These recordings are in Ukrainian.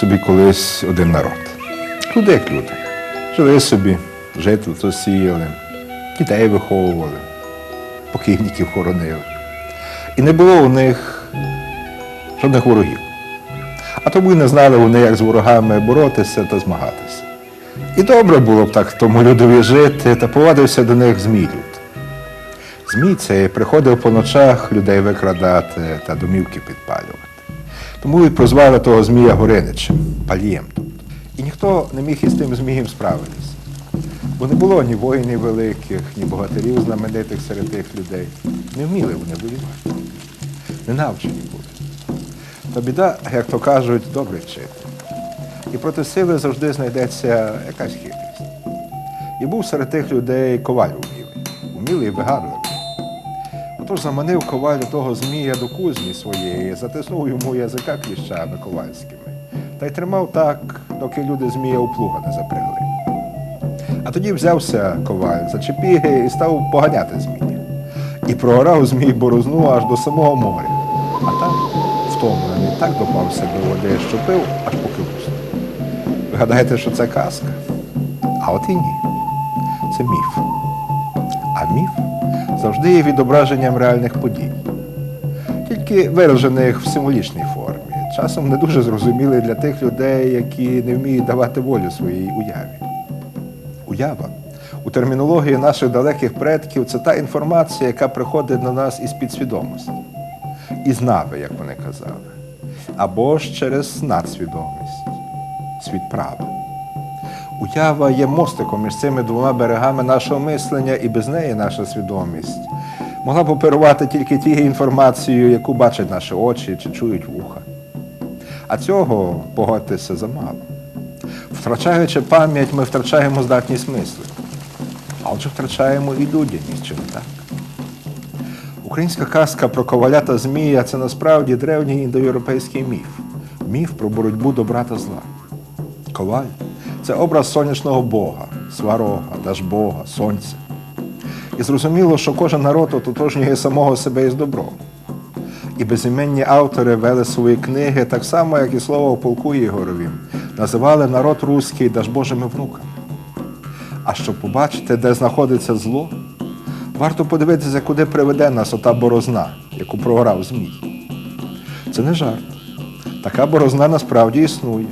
Собі колись один народ. Люди як люди. Жили собі, жито сіяли, дітей виховували, покійників хоронили. І не було у них жодних ворогів. А тому й не знали вони, як з ворогами боротися та змагатися. І добре було б так тому людові жити, та повадився до них змій люд. Змій цей приходив по ночах людей викрадати та домівки підпалювати. Тому і прозвали того Змія Гориничем, палієм тобто. І ніхто не міг із тим Змієм справитися. Бо не було ні воїнів великих, ні богатирів знаменитих серед тих людей. Не вміли вони воювати. Не навчені були. Та біда, як то кажуть, добре вчити. І проти сили завжди знайдеться якась хитрість. І був серед тих людей коваль умілий, умілий і. Отож заманив коваль того змія до кузні своєї, затиснув йому язика кліщами ковальськими, та й тримав так, доки люди змія у плуга не запрягли. А тоді взявся коваль за чепіги і став поганяти змія. І програв змій борозну аж до самого моря. А там, втомлений, так допався до води, що пив, аж поки вуснув. Ви гадаєте, що це казка? А от і ні. Це міф. А міф завжди є відображенням реальних подій, тільки виражених в символічній формі, часом не дуже зрозумілий для тих людей, які не вміють давати волю своїй уяві. Уява у термінології наших далеких предків це та інформація, яка приходить на нас із підсвідомості, із нави, як вони казали, або ж через надсвідомість, світ права. Уява є мостиком між цими двома берегами нашого мислення, і без неї наша свідомість могла б оперувати тільки тією інформацією, яку бачать наші очі чи чують вуха. А цього, погодьтеся, замало. Втрачаючи пам'ять, ми втрачаємо здатність мислити. А отже втрачаємо і людяність, чи не так? Українська казка про коваля та змія це насправді древній індоєвропейський міф. Міф про боротьбу добра та зла. Коваль це образ сонячного Бога, сварога, Дажбога, сонця. І зрозуміло, що кожен народ ототожнює самого себе із добром. І безіменні автори вели свої книги так само, як і слово полку Ігоровім, називали народ руський Дажбожими внуками. А щоб побачити, де знаходиться зло, варто подивитися, куди приведе нас ота борозна, яку програв Змій. Це не жарт. Така борозна насправді існує.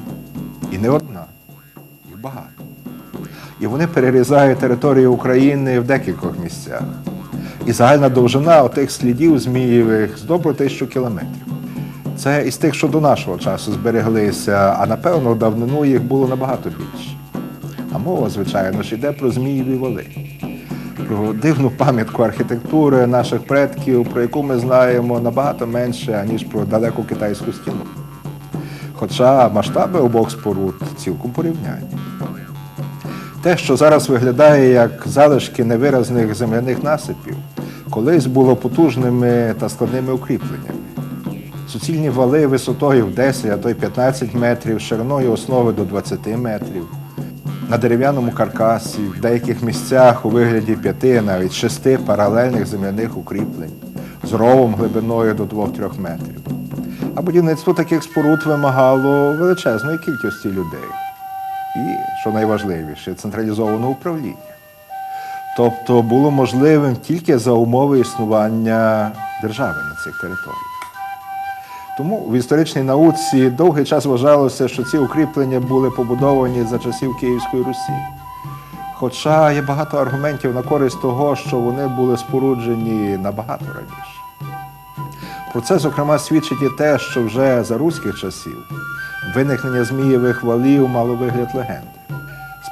І не одна. І вони перерізають територію України в декількох місцях. І загальна довжина отих слідів Змієвих з добро тисячу кілометрів. Це із тих, що до нашого часу збереглися, а напевно давнину їх було набагато більше. А мова, звичайно ж, йде про Змієві воли, про дивну пам'ятку архітектури наших предків, про яку ми знаємо набагато менше, аніж про далеку китайську стіну. Хоча масштаби обох споруд цілком порівнянні. Те, що зараз виглядає як залишки невиразних земляних насипів, колись було потужними та складними укріпленнями. Суцільні вали висотою в 10, а то й 15 метрів, шириною основи до 20 метрів. На дерев'яному каркасі, в деяких місцях у вигляді п'яти, навіть шести паралельних земляних укріплень з ровом глибиною до 2-3 метрів. А будівництво таких споруд вимагало величезної кількості людей. І, що найважливіше, централізованого управління. Тобто було можливим тільки за умови існування держави на цих територіях. Тому в історичній науці довгий час вважалося, що ці укріплення були побудовані за часів Київської Русі. Хоча є багато аргументів на користь того, що вони були споруджені набагато раніше. Про це, зокрема, свідчить і те, що вже за руських часів виникнення Змієвих валів мало вигляд легенди.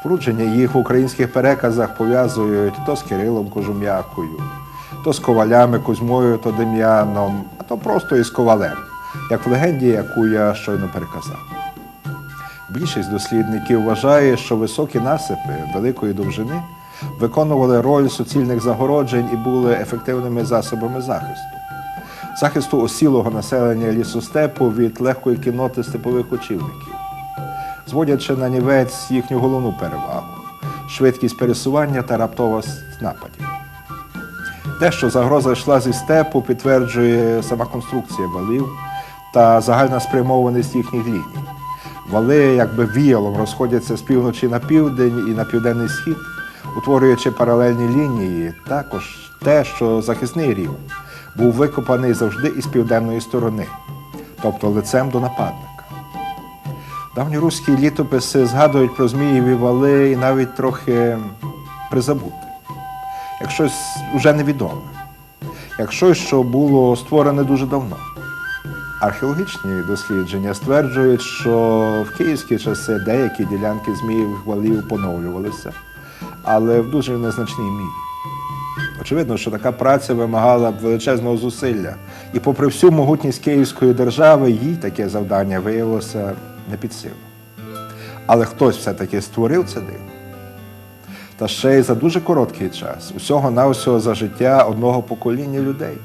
Спорудження їх в українських переказах пов'язують то з Кирилом Кожум'якою, то з ковалями Кузьмою та Дем'яном, а то просто із ковалем, як в легенді, яку я щойно переказав. Більшість дослідників вважає, що високі насипи великої довжини виконували роль суцільних загороджень і були ефективними засобами захисту. Захисту осілого населення лісостепу від легкої кінноти степових очівників, зводячи на нівець їхню головну перевагу швидкість пересування та раптовість нападів. Те, що загроза йшла зі степу, підтверджує сама конструкція валів та загальна спрямованість їхніх ліній. Вали якби віялом розходяться з півночі на південь і на південний схід, утворюючи паралельні лінії, також те, що захисний рів був викопаний завжди із південної сторони, тобто лицем до нападника. Давньоруські літописи згадують про Змієві вали і навіть трохи призабути, як щось уже невідоме, як щось, що було створене дуже давно. Археологічні дослідження стверджують, що в київські часи деякі ділянки Змієвих валів поновлювалися, але в дуже незначній мірі. Очевидно, що така праця вимагала б величезного зусилля, і попри всю могутність Київської держави, їй таке завдання виявилося не під силу. Але хтось все-таки створив це диво. Та ще й за дуже короткий час, усього навсього за життя одного покоління людей.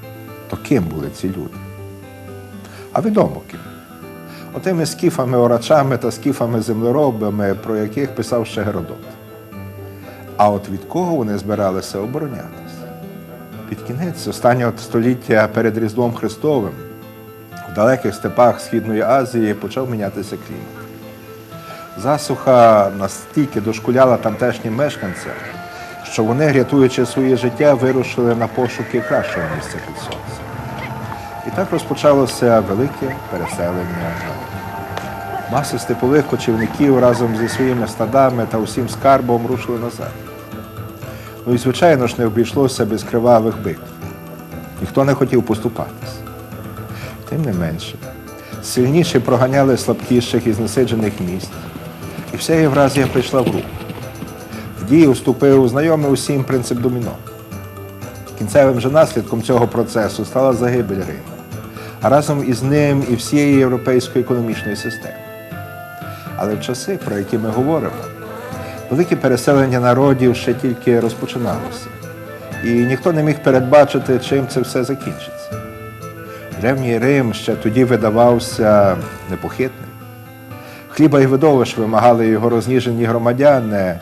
То ким були ці люди? А відомо ким. Отими скіфами орачами та скіфами землеробами, про яких писав ще Геродот. А от від кого вони збиралися оборонятися? Під кінець останнього століття перед Різдвом Христовим в далеких степах Східної Азії почав мінятися клімат. Засуха настільки дошкуляла тамтешнім мешканцям, що вони, рятуючи своє життя, вирушили на пошуки кращого місця під сонцем. І так розпочалося велике переселення. Маси степових кочівників разом зі своїми стадами та усім скарбом рушили назад. Ну і, звичайно ж, не обійшлося без кривавих битв. Ніхто не хотів поступатись. Тим не менше, сильніші проганяли слабкіших із насиджених міст, і вся Євразія прийшла в рух. В дію вступив знайомий усім принцип доміно. Кінцевим же наслідком цього процесу стала загибель Риму, а разом із ним і всієї європейської економічної системи. Але в часи, про які ми говоримо, велике переселення народів ще тільки розпочиналося, і ніхто не міг передбачити, чим це все закінчиться. Древній Рим ще тоді видавався непохитним. Хліба і видовищ вимагали його розніжені громадяни,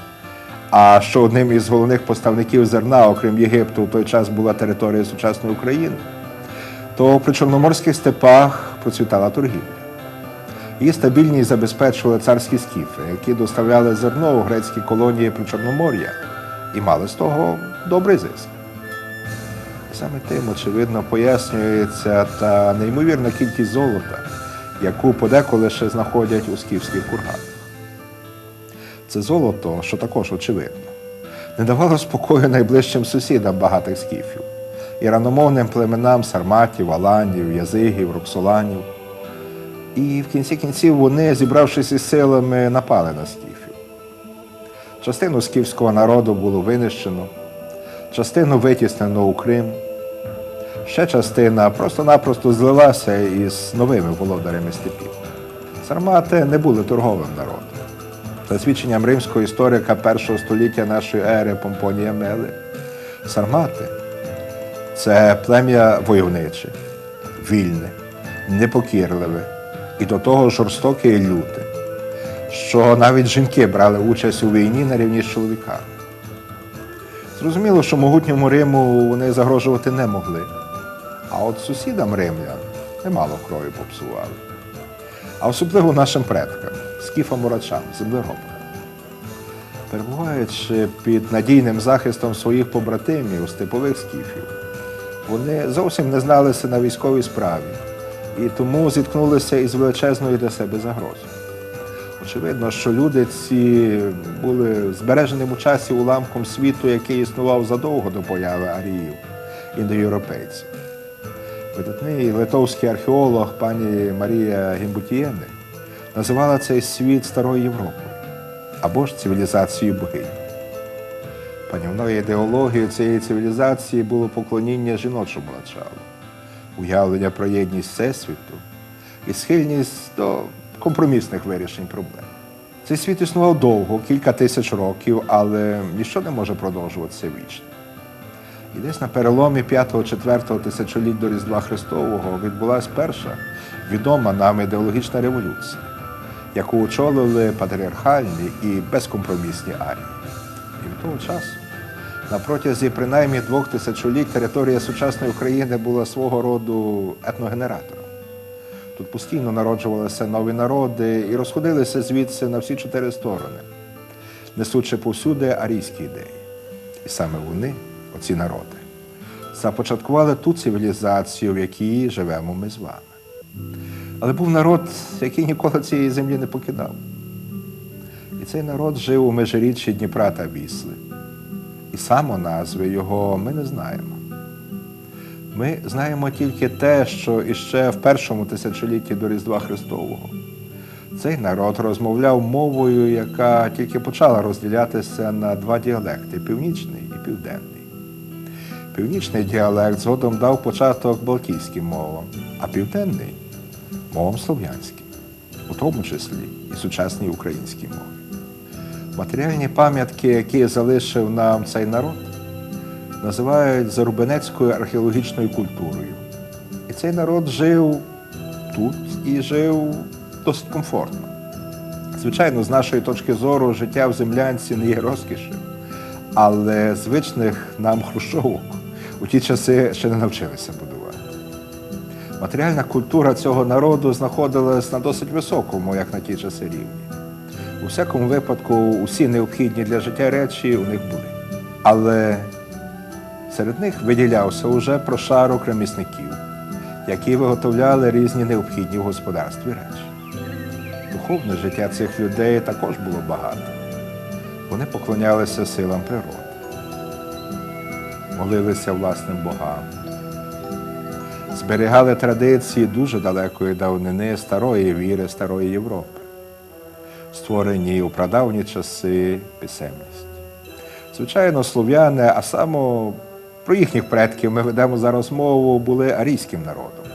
а що одним із головних поставників зерна, окрім Єгипту, в той час була територія сучасної України, то при чорноморських степах процвітала торгівля. Її стабільність забезпечували царські скіфи, які доставляли зерно у грецькі колонії при Чорномор'я і мали з того добрий зиск. Саме тим, очевидно, пояснюється та неймовірна кількість золота, яку подеколи ще знаходять у скіфських курганах. Це золото, що також очевидно, не давало спокою найближчим сусідам багатих скіфів, іраномовним племенам сарматів, аланів, язигів, роксоланів. І в кінці кінців вони, зібравшись із силами, напали на скіфів. Частину скіфського народу було винищено, частину витіснено у Крим, ще частина просто-напросто злилася із новими володарями степів. Сармати не були торговим народом. За свідченням римського історика першого століття нашої ери Помпонія Мели, сармати це плем'я войовниче, вільне, непокірливе і до того жорстоке і люте, що навіть жінки брали участь у війні на рівні з чоловіками. Зрозуміло, що могутньому Риму вони загрожувати не могли, а от сусідам римлян немало крові попсували. А особливо нашим предкам, скіфам урачам, землеробам. Перебуваючи під надійним захистом своїх побратимів, степових скіфів, вони зовсім не зналися на військовій справі і тому зіткнулися із величезною для себе загрозою. Очевидно, що люди ці були збереженим у часі уламком світу, який існував задовго до появи аріїв, індоєвропейців. Видатний литовський археолог пані Марія Гімбутієни називала цей світ Старою Європою або ж цивілізацією богинь. Панівною ідеологією цієї цивілізації було поклоніння жіночому началу, уявлення про єдність Всесвіту і схильність до компромісних вирішень проблем. Цей світ існував довго, кілька тисяч років, але ніщо не може продовжуватися вічно. І десь на переломі 5-4 тисячоліть до Різдва Христового відбулася перша відома нам ідеологічна революція, яку очолили патріархальні і безкомпромісні арії. І від того часу, на протязі принаймні двох тисячоліть територія сучасної України була свого роду етногенератором. Тут постійно народжувалися нові народи і розходилися звідси на всі чотири сторони, несучи повсюди арійські ідеї. І саме вони, оці народи, започаткували ту цивілізацію, в якій живемо ми з вами. Але був народ, який ніколи цієї землі не покидав. І цей народ жив у межиріччі Дніпра та Вісли. Само назви його ми не знаємо. Ми знаємо тільки те, що іще в першому тисячолітті до Різдва Христового цей народ розмовляв мовою, яка тільки почала розділятися на два діалекти північний і південний. Північний діалект згодом дав початок балтійським мовам, а південний мовам слов'янським, у тому числі і сучасній українській мові. Матеріальні пам'ятки, які залишив нам цей народ, називають зарубинецькою археологічною культурою. І цей народ жив тут і жив досить комфортно. Звичайно, з нашої точки зору, життя в землянці не є розкішем, але звичних нам хрущовок у ті часи ще не навчилися будувати. Матеріальна культура цього народу знаходилась на досить високому, як на ті часи, рівні. У всякому випадку, усі необхідні для життя речі у них були. Але серед них виділявся уже прошарок ремісників, які виготовляли різні необхідні в господарстві речі. Духовне життя цих людей також було багато. Вони поклонялися силам природи, молилися власним богам, зберігали традиції дуже далекої давнини старої віри, старої Європи, створені у прадавні часи писемність. Звичайно, слов'яни, а саме про їхніх предків ми ведемо зараз мову, були арійським народом.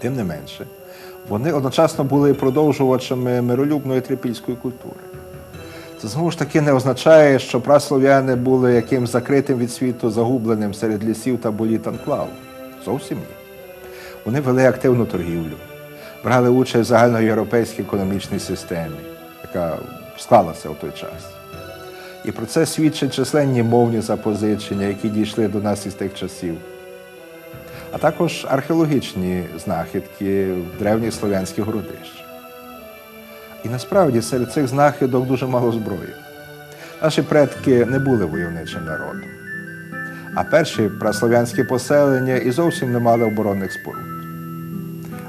Тим не менше, вони одночасно були продовжувачами миролюбної трипільської культури. Це знову ж таки не означає, що праслов'яни були якимсь закритим від світу, загубленим серед лісів та боліт анклав. Зовсім ні. Вони вели активну торгівлю, брали участь в загальноєвропейській економічній системі, яка склалася у той час. І про це свідчать численні мовні запозичення, які дійшли до нас із тих часів, а також археологічні знахідки в древніх слов'янських городищах. І насправді серед цих знахідок дуже мало зброї. Наші предки не були войовничим народом. А перші праслов'янські поселення і зовсім не мали оборонних споруд.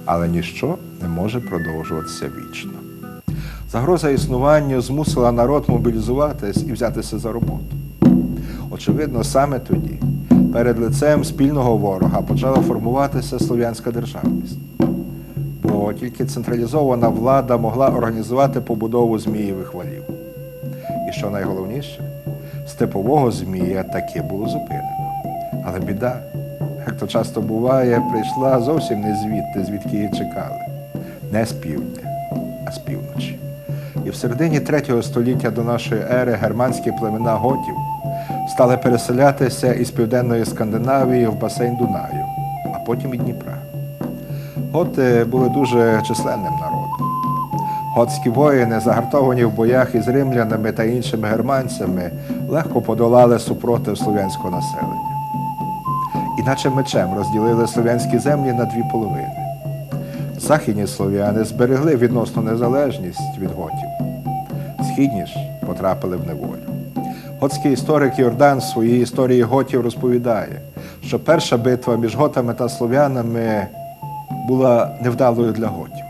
Але ніщо не може продовжуватися вічно. Загроза існуванню змусила народ мобілізуватись і взятися за роботу. Очевидно, саме тоді, перед лицем спільного ворога, почала формуватися слов'янська державність. Бо тільки централізована влада могла організувати побудову змієвих валів. І що найголовніше, степового змія таки було зупинено. Але біда, як то часто буває, прийшла зовсім не звідти, звідки її чекали. Не з півдня, а з півночі. І в середині третього століття до нашої ери германські племена готів стали переселятися із південної Скандинавії в басейн Дунаю, а потім і Дніпра. Готи були дуже численним народом. Готські воїни, загартовані в боях із римлянами та іншими германцями, легко подолали супротив слов'янського населення. Іначе мечем розділили слов'янські землі на дві половини. Західні слов'яни зберегли відносну незалежність від готів. Східні ж потрапили в неволю. Готський історик Йордан в своїй історії готів розповідає, що перша битва між готами та слов'янами була невдалою для готів.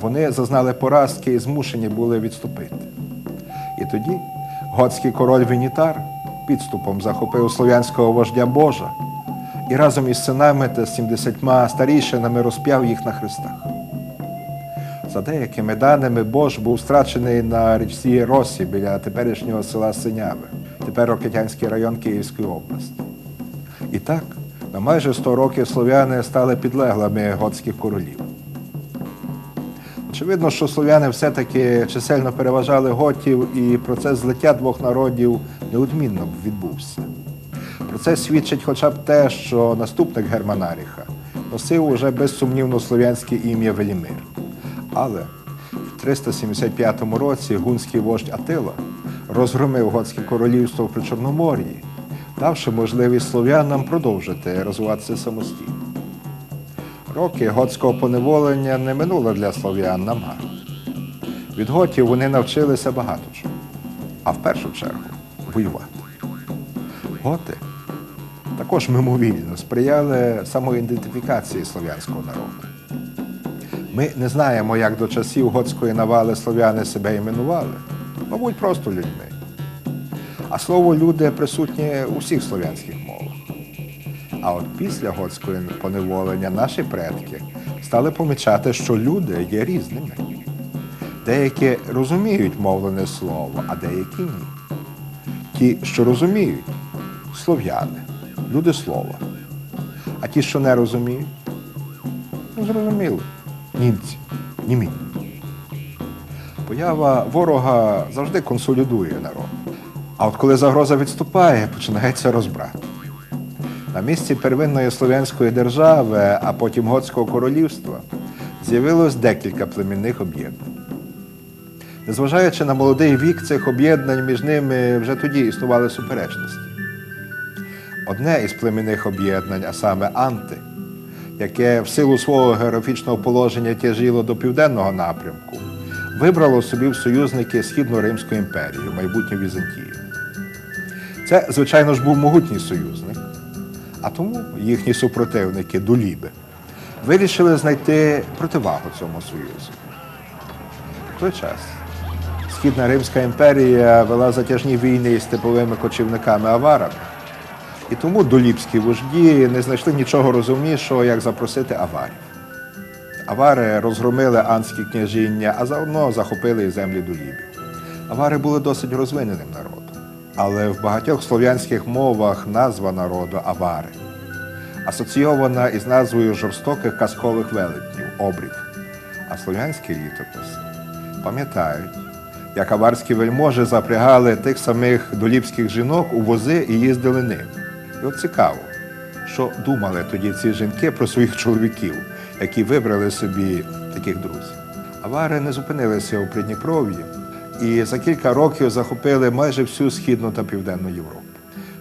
Вони зазнали поразки і змушені були відступити. І тоді готський король Вінітар підступом захопив слов'янського вождя Божа і разом із синами та 70 старішинами розп'яв їх на хрестах. За деякими даними, Бож був страчений на річці Росі біля теперішнього села Синяви, тепер Рокетянський район Київської області. І так, на майже 100 років слов'яни стали підлеглими готських королів. Очевидно, що слов'яни все-таки чисельно переважали готів, і процес злиття двох народів неодмінно відбувся. Про це свідчить хоча б те, що наступник Германаріха носив уже безсумнівно слов'янське ім'я Велімир. Але в 375 році гунський вождь Атила розгромив готське королівство в Причорномор'ї, давши можливість слов'янам продовжити розвиватися самостійно. Роки готського поневолення не минуло для слов'ян намарно. Від готів вони навчилися багато чого, а в першу чергу воювати. Готи також мимовільно сприяли самоідентифікації слов'янського народу. Ми не знаємо, як до часів готської навали слов'яни себе іменували, мабуть, просто людьми. А слово люди присутнє у всіх слов'янських мовах. А от після готського поневолення наші предки стали помічати, що люди є різними. Деякі розуміють мовлене слово, а деякі ні. Ті, що розуміють, слов'яни, люди слова. А ті, що не розуміють, ну, зрозуміло, німці, німі. Поява ворога завжди консолідує народ. А от коли загроза відступає, починається розбрат. На місці первинної слов'янської держави, а потім Готського королівства, з'явилось декілька племінних об'єднань. Незважаючи на молодий вік цих об'єднань, між ними вже тоді існували суперечності. Одне із племінних об'єднань, а саме Анти, яке в силу свого географічного положення тяжило до південного напрямку, вибрало собі в союзники Східно-Римську імперію, майбутню Візантію. Це, звичайно ж, був могутній союзник, а тому їхні супротивники, дуліби, вирішили знайти противагу цьому союзу. В той час Східна Римська імперія вела затяжні війни із степовими кочівниками аварами, і тому доліпські вожді не знайшли нічого розумнішого, як запросити аварів. Авари розгромили анські княжіння, а заодно захопили і землі долібів. Авари були досить розвиненим народом. Але в багатьох слов'янських мовах назва народу авари, асоційована із назвою жорстоких казкових велетнів обрів. А слов'янські літописи пам'ятають, як аварські вельможі запрягали тих самих доліпських жінок у вози і їздили ними. І от цікаво, що думали тоді ці жінки про своїх чоловіків, які вибрали собі таких друзів. Авари не зупинилися у Придніпров'ї і за кілька років захопили майже всю східну та південну Європу.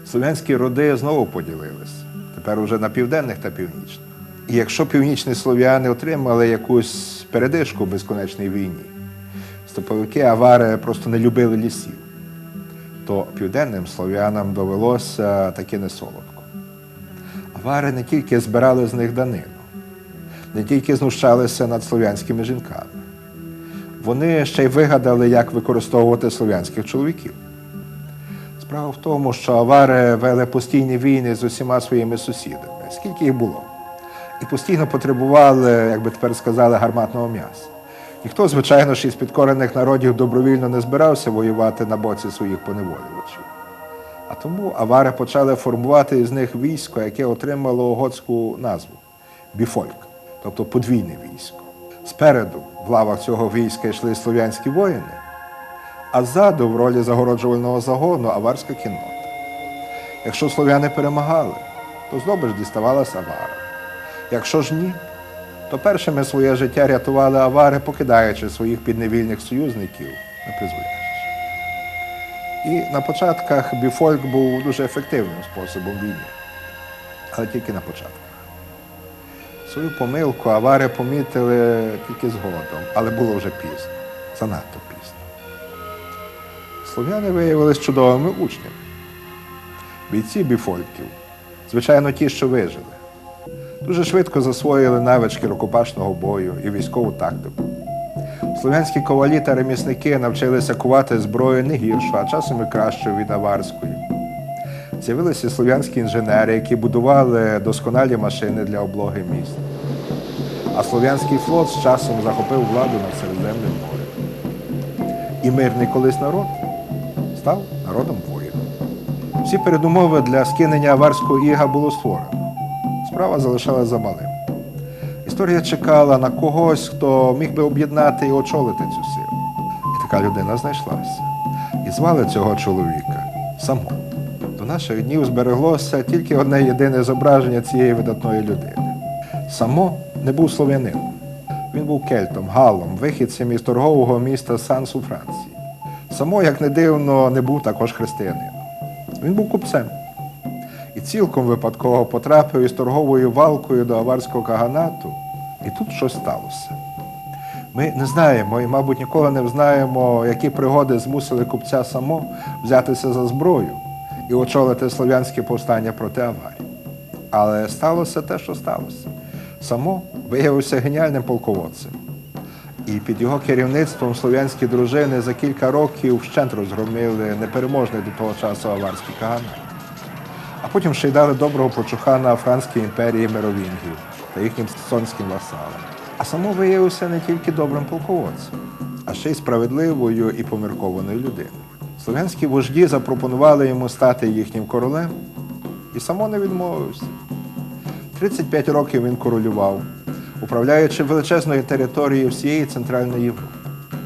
Слов'янські роди знову поділилися, тепер уже на південних та північних. І якщо північні слов'яни отримали якусь передишку в безконечній війні, степовики авари просто не любили лісів, то південним слов'янам довелося таки не солодко. Авари не тільки збирали з них данину, не тільки знущалися над слов'янськими жінками. Вони ще й вигадали, як використовувати слов'янських чоловіків. Справа в тому, що авари вели постійні війни з усіма своїми сусідами, скільки їх було, і постійно потребували, як би тепер сказали, гарматного м'яса. Ніхто, звичайно ж, із підкорених народів добровільно не збирався воювати на боці своїх поневолювачів. А тому авари почали формувати із них військо, яке отримало готську назву біфольк, тобто подвійне військо. Спереду в лавах цього війська йшли слов'янські воїни, а ззаду в ролі загороджувального загону аварська кіннота. Якщо слов'яни перемагали, то здобич діставалася авара. Якщо ж ні, то першими своє життя рятували авари, покидаючи своїх підневільних союзників на призволяще. І на початках біфольк був дуже ефективним способом війни, але тільки на початках. Свою помилку авари помітили тільки згодом, але було вже пізно, занадто пізно. Слов'яни виявилися чудовими учнями. Бійці біфольків, звичайно, ті, що вижили, дуже швидко засвоїли навички рукопашного бою і військову тактику. Слов'янські ковалі та ремісники навчилися кувати зброю не гіршу, а часом і кращою від аварської. З'явилися слов'янські інженери, які будували досконалі машини для облоги міст. А слов'янський флот з часом захопив владу над Середземним морем. І мирний колись народ став народом воїном. Всі передумови для скинення аварського іга було створено. Справа залишалася за малим. Історія чекала на когось, хто міг би об'єднати і очолити цю силу. І така людина знайшлася. І звали цього чоловіка Само. До наших днів збереглося тільки одне єдине зображення цієї видатної людини. Само не був слов'янином. Він був кельтом, галом, вихідцем із торгового міста Сансу Франції. Само, як не дивно, не був також християнином. Він був купцем і цілком випадково потрапив із торговою валкою до аварського каганату І тут щось сталося. Ми не знаємо і, мабуть, ніколи не знаємо, які пригоди змусили купця само взятися за зброю і очолити слов'янське повстання проти аварії. Але сталося те, що сталося. Само виявився геніальним полководцем. І під його керівництвом слов'янські дружини за кілька років вщент розгромили непереможний до того часу аварський каганат. Потім ще й дали доброго почухана Франській імперії мировінгів та їхнім сонським васалам. А само виявився не тільки добрим полководцем, а ще й справедливою і поміркованою людиною. Слов'янські вожді запропонували йому стати їхнім королем, і само не відмовився. 35 років він королював, управляючи величезною територією всієї Центральної Європи.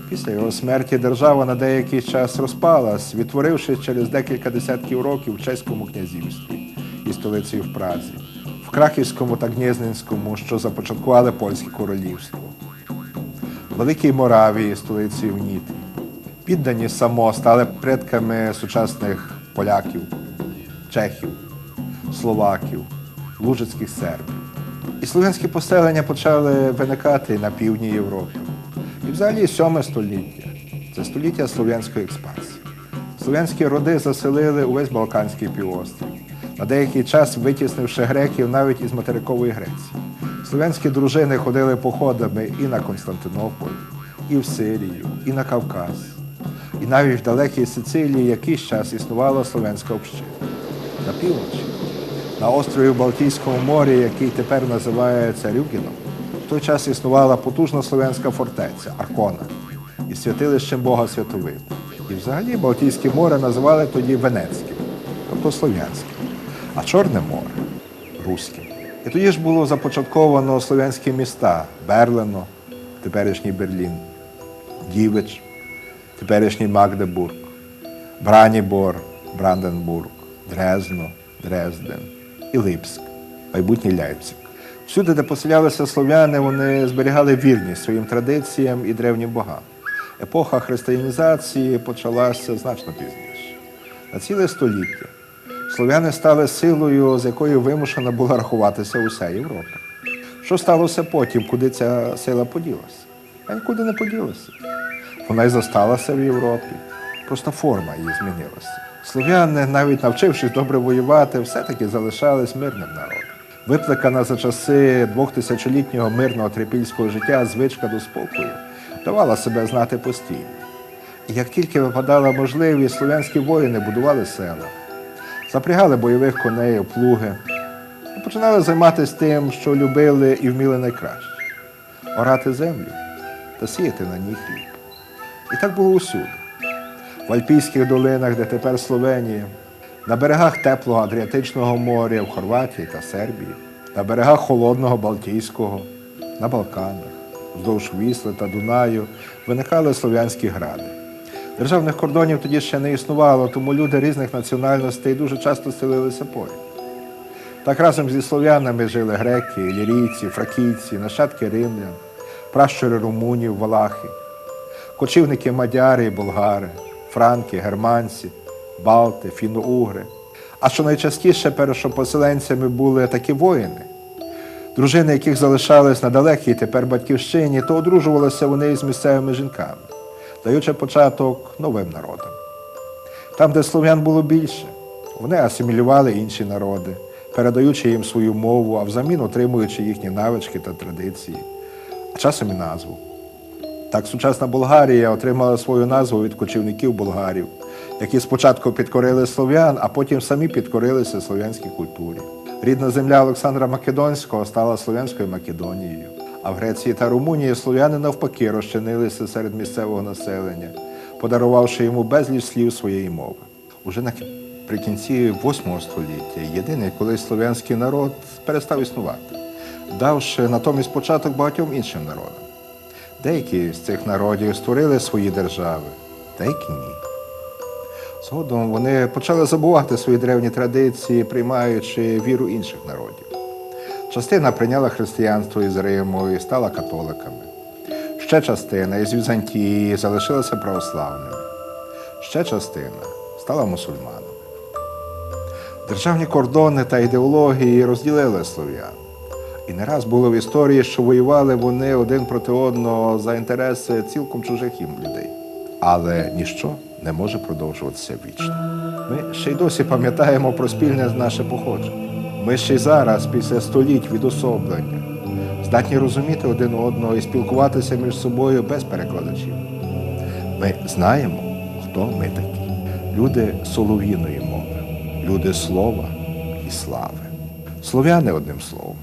Після його смерті держава на деякий час розпалась, відтворившись через декілька десятків років в Чеському князівстві і столицею в Празі, в Краківському та Гнєзненському, що започаткували польське королівство, Великій Моравії, столицею в Нітрі. Піддані само стали предками сучасних поляків, чехів, словаків, лужицьких сербів. І слов'янські поселення почали виникати на півдні Європи. І взагалі сьоме століття це століття слов'янської експансії. Слов'янські роди заселили увесь Балканський півострів, на деякий час витіснивши греків навіть із материкової Греції. Слов'янські дружини ходили походами і на Константинополь, і в Сирію, і на Кавказ. І навіть в далекій Сицилії якийсь час існувала слов'янська община. На півночі, на острові в Балтійському морі, який тепер називається Рюгіном, в той час існувала потужна слов'янська фортеця Аркона із святилищем Бога Святовиду. І взагалі Балтійське море називали тоді Венецьким, тобто Слов'янським, а Чорне море Руським. І тоді ж було започатковано слов'янські міста Берлино, теперішній Берлін, Дівич, теперішній Магдебург, Бранібор, Бранденбург, Дрезно, Дрезден і Липськ, майбутній Ляйпциг. Всюди, де поселялися слов'яни, вони зберігали вірність своїм традиціям і древнім богам. Епоха християнізації почалася значно пізніше. На ціле століття слов'яни стали силою, з якою вимушена була рахуватися уся Європа. Що сталося потім, куди ця сила поділася? А нікуди не поділася. Вона й зосталася в Європі. Просто форма її змінилася. Слов'яни, навіть навчившись добре воювати, все-таки залишались мирним народом. Випликана за часи двохтисячолітнього мирного трипільського життя звичка до спокою давала себе знати постійно. І як тільки випадала можливість, слов'янські воїни будували села, запрягали бойових коней у плуги і починали займатися тим, що любили і вміли найкраще орати землю та сіяти на ній хліб. І так було усюди. В Альпійських долинах, де тепер Словенія, на берегах теплого Адріатичного моря, в Хорватії та Сербії, на берегах холодного Балтійського, на Балканах, вздовж Вісли та Дунаю виникали слов'янські гради. Державних кордонів тоді ще не існувало, тому люди різних національностей дуже часто селилися поряд. Так разом зі слов'янами жили греки, ілірійці, фракійці, нащадки римлян, пращури румунів, валахи, кочівники мадяри і болгари, франки, германці, балти, фіно-угри. А що найчастіше першопоселенцями були такі воїни, дружини, яких залишались на далекій тепер батьківщині, то одружувалися вони із місцевими жінками, даючи початок новим народам. Там, де слов'ян було більше, вони асимілювали інші народи, передаючи їм свою мову, а взамін отримуючи їхні навички та традиції, а часом і назву. Так сучасна Болгарія отримала свою назву від кочівників болгарів, які спочатку підкорили слов'ян, а потім самі підкорилися слов'янській культурі. Рідна земля Олександра Македонського стала Слов'янською Македонією, а в Греції та Румунії слов'яни навпаки розчинилися серед місцевого населення, подарувавши йому безліч слів своєї мови. Уже наприкінці VIII століття єдиний колись слов'янський народ перестав існувати, давши натомість початок багатьом іншим народам. Деякі з цих народів створили свої держави, деякі ні. Згодом вони почали забувати свої древні традиції, приймаючи віру інших народів. Частина прийняла християнство із Риму і стала католиками. Ще частина із Візантії залишилася православними. Ще частина стала мусульманами. Державні кордони та ідеології розділили слов'ян. І не раз було в історії, що воювали вони один проти одного за інтереси цілком чужих їм людей. Але ніщо не може продовжуватися вічно. Ми ще й досі пам'ятаємо про спільне наше походження. Ми ще й зараз, після століть відособлення, здатні розуміти один одного і спілкуватися між собою без перекладачів. Ми знаємо, хто ми такі. Люди солов'їної мови, люди слова і слави. Слов'яни одним словом.